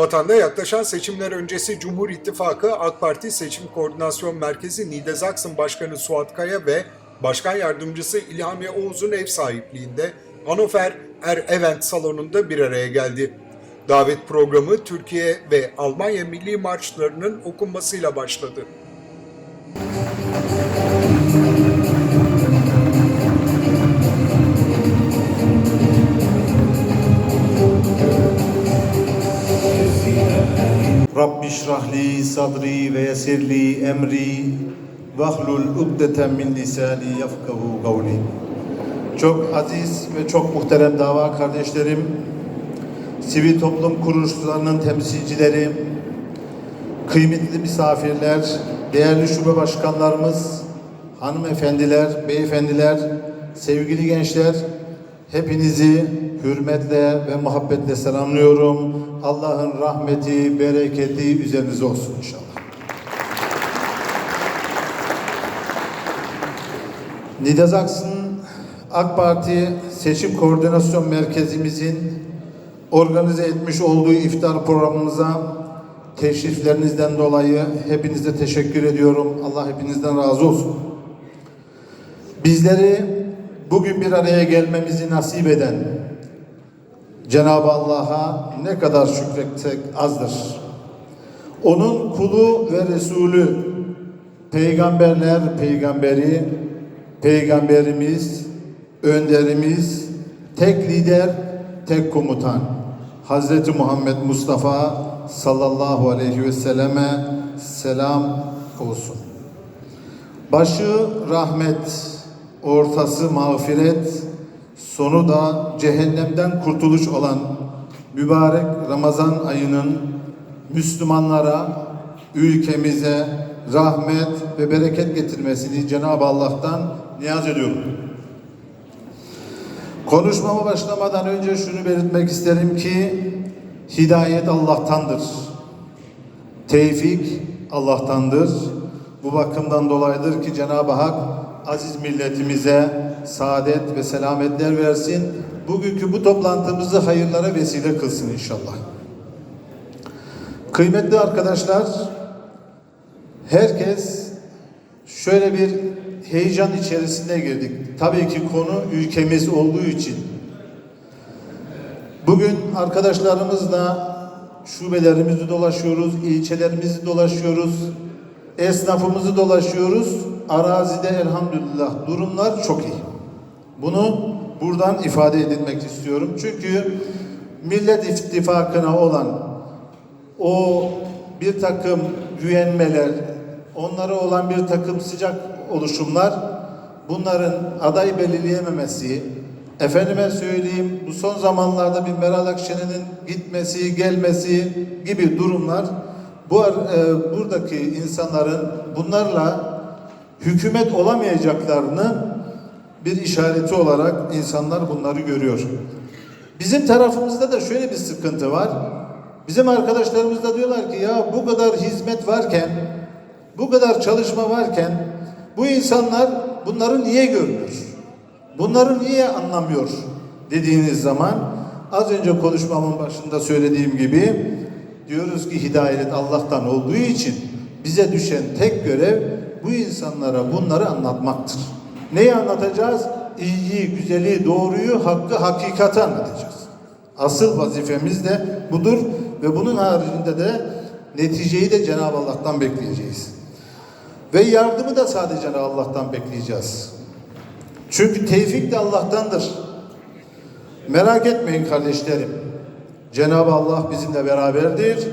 Anavatan'da yaklaşan seçimler öncesi Cumhur İttifakı AK Parti Seçim Koordinasyon Merkezi Niedersachsen Başkanı Suat Kaya ve Başkan Yardımcısı İlhami Oğuz'un ev sahipliğinde Hannover Er Event salonunda bir araya geldi. Davet programı Türkiye ve Almanya milli marşlarının okunmasıyla başladı. Rabbi şrahli sadri ve yesirli emri vahlul ukdeten min lisani yafkahu kavli. Çok aziz ve çok muhterem dava kardeşlerim, sivil toplum kuruluşlarının temsilcileri, kıymetli misafirler, değerli şube başkanlarımız, hanımefendiler, beyefendiler, sevgili gençler, hepinizi hürmetle ve muhabbetle selamlıyorum. Allah'ın rahmeti, bereketi üzerinize olsun inşallah. Niedersachsen AK Parti Seçim Koordinasyon Merkezimizin organize etmiş olduğu iftar programımıza teşriflerinizden dolayı hepinize teşekkür ediyorum. Allah hepinizden razı olsun. Bizleri bugün bir araya gelmemizi nasip eden Cenab-ı Allah'a ne kadar şükretsek azdır. Onun kulu ve Resulü, peygamberler peygamberi, peygamberimiz, önderimiz, tek lider, tek komutan. Hazreti Muhammed Mustafa sallallahu aleyhi ve selleme selam olsun. Başı rahmet, ortası mağfiret, sonu da cehennemden kurtuluş olan mübarek Ramazan ayının Müslümanlara, ülkemize rahmet ve bereket getirmesini Cenab-ı Allah'tan niyaz ediyorum. Konuşmama başlamadan önce şunu belirtmek isterim ki hidayet Allah'tandır. Tevfik Allah'tandır. Bu bakımdan dolayıdır ki Cenab-ı Hak aziz milletimize saadet ve selametler versin. Bugünkü bu toplantımızı hayırlara vesile kılsın inşallah. Kıymetli arkadaşlar, herkes şöyle bir heyecan içerisinde girdik. Tabii ki konu ülkemiz olduğu için. Bugün arkadaşlarımızla şubelerimizi dolaşıyoruz, ilçelerimizi dolaşıyoruz, esnafımızı dolaşıyoruz. Arazide elhamdülillah durumlar çok iyi. Bunu buradan ifade edilmek istiyorum. Çünkü Millet İttifakı'na olan o bir takım güvenmeler, onlara olan bir takım sıcak oluşumlar, bunların aday belirleyememesi, efendime söyleyeyim bu son zamanlarda bir Meral Akşener'in gitmesi, gelmesi gibi durumlar bu e, buradaki insanların bunlarla hükümet olamayacaklarını bir işareti olarak insanlar bunları görüyor. Bizim tarafımızda da şöyle bir sıkıntı var. Bizim arkadaşlarımız da diyorlar ki ya bu kadar hizmet varken, bu kadar çalışma varken bu insanlar bunları niye görmüyor? Bunları niye anlamıyor dediğiniz zaman az önce konuşmamın başında söylediğim gibi diyoruz ki hidayet Allah'tan olduğu için bize düşen tek görev bu insanlara bunları anlatmaktır. Neyi anlatacağız? İyiyi, güzeli, doğruyu, hakkı, hakikati anlatacağız. Asıl vazifemiz de budur ve bunun haricinde de neticeyi de Cenab-ı Allah'tan bekleyeceğiz. Ve yardımı da sadece Allah'tan bekleyeceğiz. Çünkü tevfik de Allah'tandır. Merak etmeyin kardeşlerim. Cenab-ı Allah bizimle beraberdir.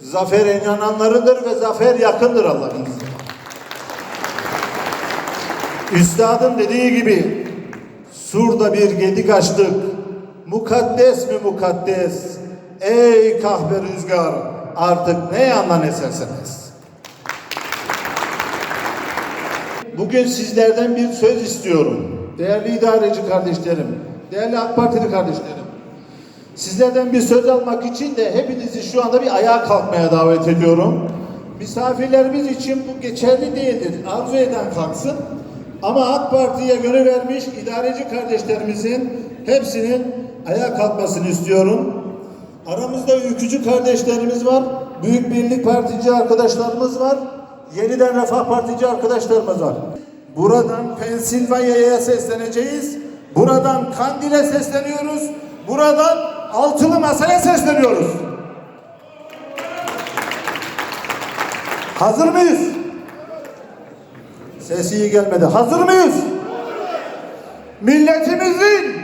Zafer inananlarıdır ve zafer yakındır Allah'ın izniyle. Üstadın dediği gibi Sur'da bir gedik açtık. Mukaddes mi mukaddes? Ey kahve rüzgar artık ne yandan eserseniz. Bugün sizlerden bir söz istiyorum. Değerli idareci kardeşlerim, değerli AK Partili kardeşlerim. Sizlerden bir söz almak için de hepinizi şu anda bir ayağa kalkmaya davet ediyorum. Misafirlerimiz için bu geçerli değildir. Arzu eden kalksın. Ama AK Parti'ye göre vermiş idareci kardeşlerimizin hepsinin ayağa kalkmasını istiyorum. Aramızda ülkücü kardeşlerimiz var. Büyük Birlik Partici arkadaşlarımız var. Yeniden Refah Partici arkadaşlarımız var. Buradan Pensilvanya'ya sesleneceğiz. Buradan Kandil'e sesleniyoruz. Buradan Altılı Masa'ya sesleniyoruz. Hazır mıyız? Ses iyi gelmedi. Hazır mıyız? Milletimizin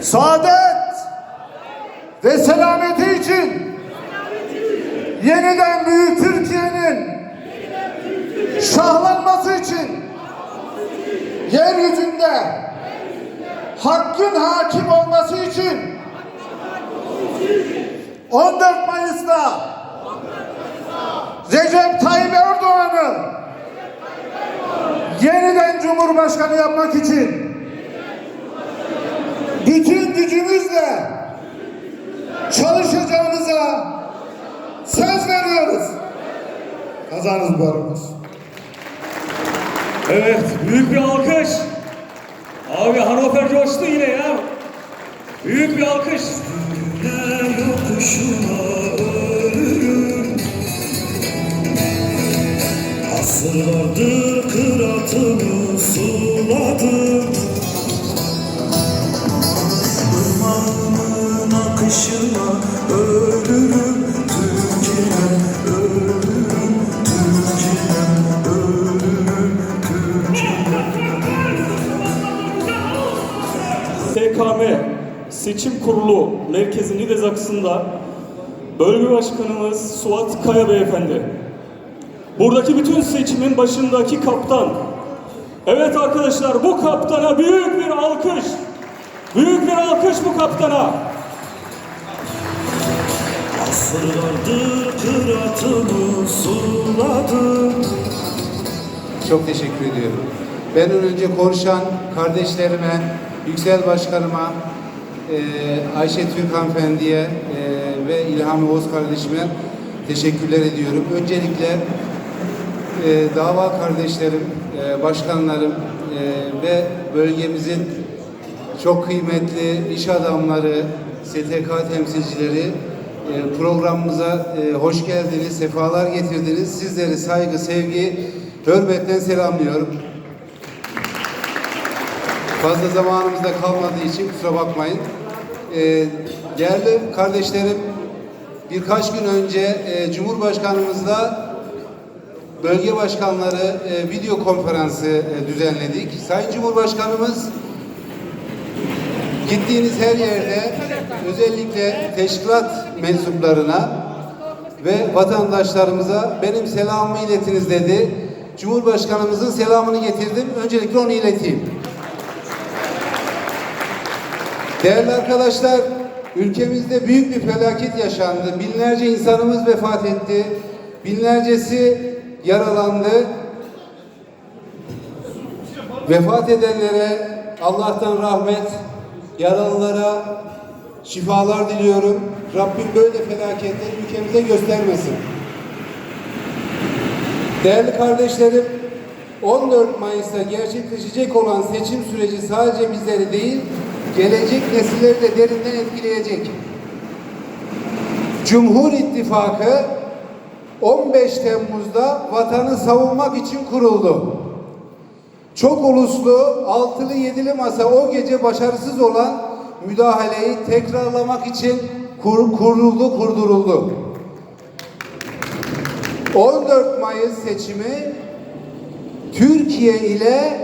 saadet ve selameti için yeniden büyük Türkiye'nin şahlanması için yeryüzünde hakkın hakim olması için 14 Mayıs'ta Recep Tayyip Erdoğan'ı yeniden Cumhurbaşkanı yapmak için bütün gücümüzle çalışacağımıza söz veriyoruz. Kazanız mübarek Evet, büyük bir alkış. Abi Hannover coştu yine ya. Büyük bir alkış. Asırlardır Akışına ölürüm. Türkiye'm ölürüm. Türkiye'm ölürüm. SKM Seçim Kurulu Merkezi Nides Aksı'nda Bölge Başkanımız Suat Kaya Beyefendi. Buradaki bütün seçimin başındaki kaptan. Evet arkadaşlar bu kaptana büyük bir alkış. Büyük bir alkış bu kaptana. Çok teşekkür ediyorum. Benden önce konuşan kardeşlerime, Yüksel Başkanıma, eee, Ayşe Türk Hanımefendi'ye eee, ve İlhami Oğuz kardeşime teşekkürler ediyorum. Öncelikle eee, dava kardeşlerim, başkanlarım ve bölgemizin çok kıymetli iş adamları, STK temsilcileri programımıza eee, hoş geldiniz, sefalar getirdiniz. Sizleri saygı, sevgi, hürmetle selamlıyorum. Fazla zamanımız da kalmadığı için kusura bakmayın. Ee, değerli kardeşlerim, birkaç gün önce e, Cumhurbaşkanımızla bölge başkanları e, video konferansı e, düzenledik. Sayın Cumhurbaşkanımız gittiğiniz her yerde özellikle teşkilat mensuplarına ve vatandaşlarımıza benim selamımı iletiniz dedi. Cumhurbaşkanımızın selamını getirdim. Öncelikle onu ileteyim. Değerli arkadaşlar, ülkemizde büyük bir felaket yaşandı. Binlerce insanımız vefat etti. Binlercesi yaralandı. Vefat edenlere Allah'tan rahmet, yaralılara şifalar diliyorum. Rabbim böyle felaketleri ülkemize göstermesin. Değerli kardeşlerim, 14 Mayıs'ta gerçekleşecek olan seçim süreci sadece bizleri değil, gelecek nesilleri de derinden etkileyecek. Cumhur İttifakı 15 Temmuz'da vatanı savunmak için kuruldu. Çok uluslu, altılı yedili masa o gece başarısız olan müdahaleyi tekrarlamak için kur, kuruldu, kurduruldu. 14 Mayıs seçimi Türkiye ile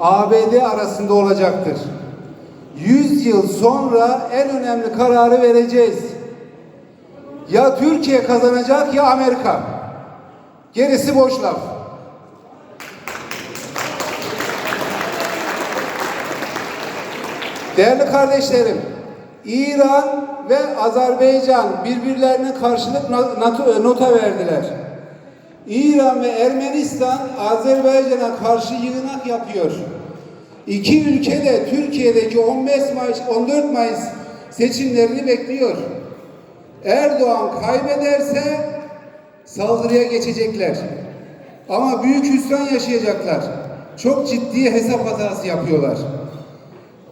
ABD arasında olacaktır. 100 yıl sonra en önemli kararı vereceğiz. Ya Türkiye kazanacak ya Amerika. Gerisi boş laf. Değerli kardeşlerim, İran ve Azerbaycan birbirlerine karşılık not- nota verdiler. İran ve Ermenistan Azerbaycan'a karşı yığınak yapıyor. İki ülke de Türkiye'deki 15 Mayıs, 14 Mayıs seçimlerini bekliyor. Erdoğan kaybederse saldırıya geçecekler. Ama büyük hüsran yaşayacaklar. Çok ciddi hesap hatası yapıyorlar.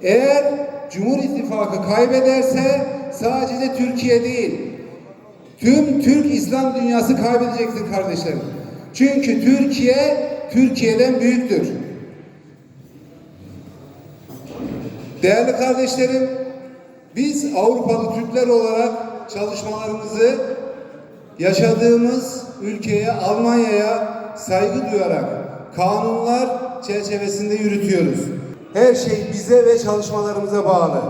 Eğer Cumhur İttifakı kaybederse sadece Türkiye değil, tüm Türk İslam dünyası kaybedecektir kardeşlerim. Çünkü Türkiye, Türkiye'den büyüktür. Değerli kardeşlerim, biz Avrupalı Türkler olarak çalışmalarımızı yaşadığımız ülkeye, Almanya'ya saygı duyarak kanunlar çerçevesinde yürütüyoruz. Her şey bize ve çalışmalarımıza bağlı.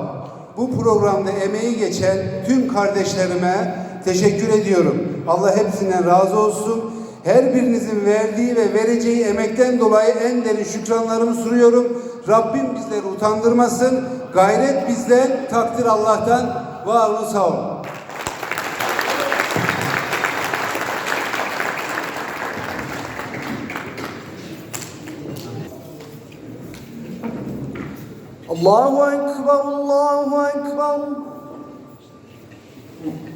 Bu programda emeği geçen tüm kardeşlerime teşekkür ediyorum. Allah hepsinden razı olsun. Her birinizin verdiği ve vereceği emekten dolayı en derin şükranlarımı sunuyorum. Rabbim bizleri utandırmasın. Gayret bizden, takdir Allah'tan. Var olun, sağ olun. Allahu Ekber, Allahu Ekber.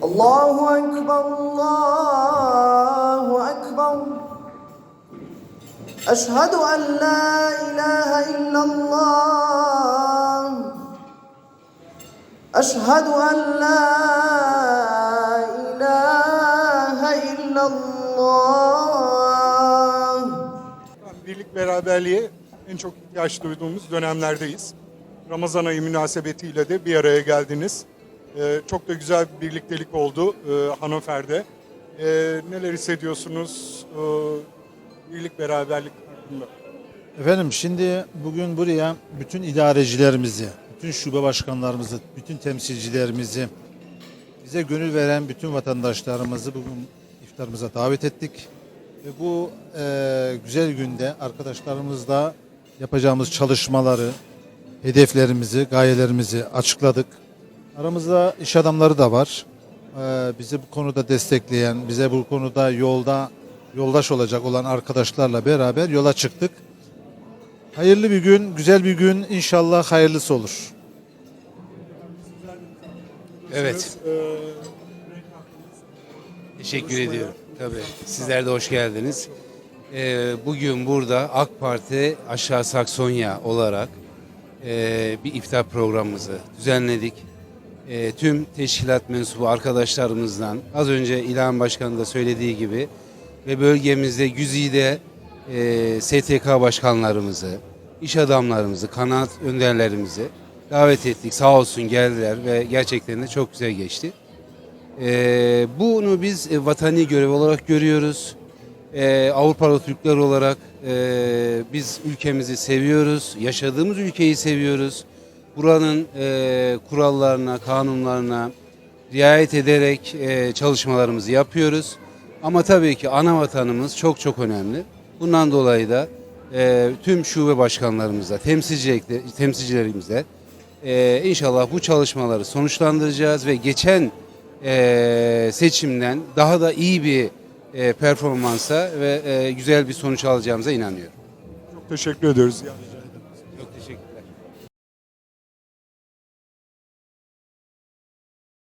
Allahu Ekber, Allahu Ekber. Eşhedü en la ilahe illallah. Eşhedü en la ilahe illallah. Birlik beraberliğe en çok ihtiyaç duyduğumuz dönemlerdeyiz. Ramazan ayı münasebetiyle de bir araya geldiniz. Ee, çok da güzel bir birliktelik oldu e, Hannover'de. Ee, neler hissediyorsunuz ee, birlik beraberlik hakkında? Efendim şimdi bugün buraya bütün idarecilerimizi, bütün şube başkanlarımızı, bütün temsilcilerimizi, bize gönül veren bütün vatandaşlarımızı bugün iftarımıza davet ettik. Ve bu eee, güzel günde arkadaşlarımızla yapacağımız çalışmaları, hedeflerimizi, gayelerimizi açıkladık. Aramızda iş adamları da var. Eee, bizi bu konuda destekleyen, bize bu konuda yolda yoldaş olacak olan arkadaşlarla beraber yola çıktık. Hayırlı bir gün, güzel bir gün. İnşallah hayırlısı olur. Evet. Teşekkür ediyorum. Tabii. Sizler de hoş geldiniz. Ee, bugün burada AK Parti Aşağı Saksonya olarak e, bir iftar programımızı düzenledik. E, tüm teşkilat mensubu arkadaşlarımızdan az önce İlhan Başkanı da söylediği gibi ve bölgemizde Güzi'de e, STK başkanlarımızı, iş adamlarımızı, kanaat önderlerimizi davet ettik. Sağ olsun geldiler ve gerçekten de çok güzel geçti. Ee, bunu biz e, vatani görev olarak görüyoruz. Ee, Avrupalı Türkler olarak e, biz ülkemizi seviyoruz, yaşadığımız ülkeyi seviyoruz. Buranın e, kurallarına, kanunlarına riayet ederek e, çalışmalarımızı yapıyoruz. Ama tabii ki ana vatanımız çok çok önemli. Bundan dolayı da e, tüm şube başkanlarımızla, temsilcilerimizle e, inşallah bu çalışmaları sonuçlandıracağız ve geçen e, seçimden daha da iyi bir e, performansa ve e, güzel bir sonuç alacağımıza inanıyorum. Çok teşekkür ediyoruz. Yani.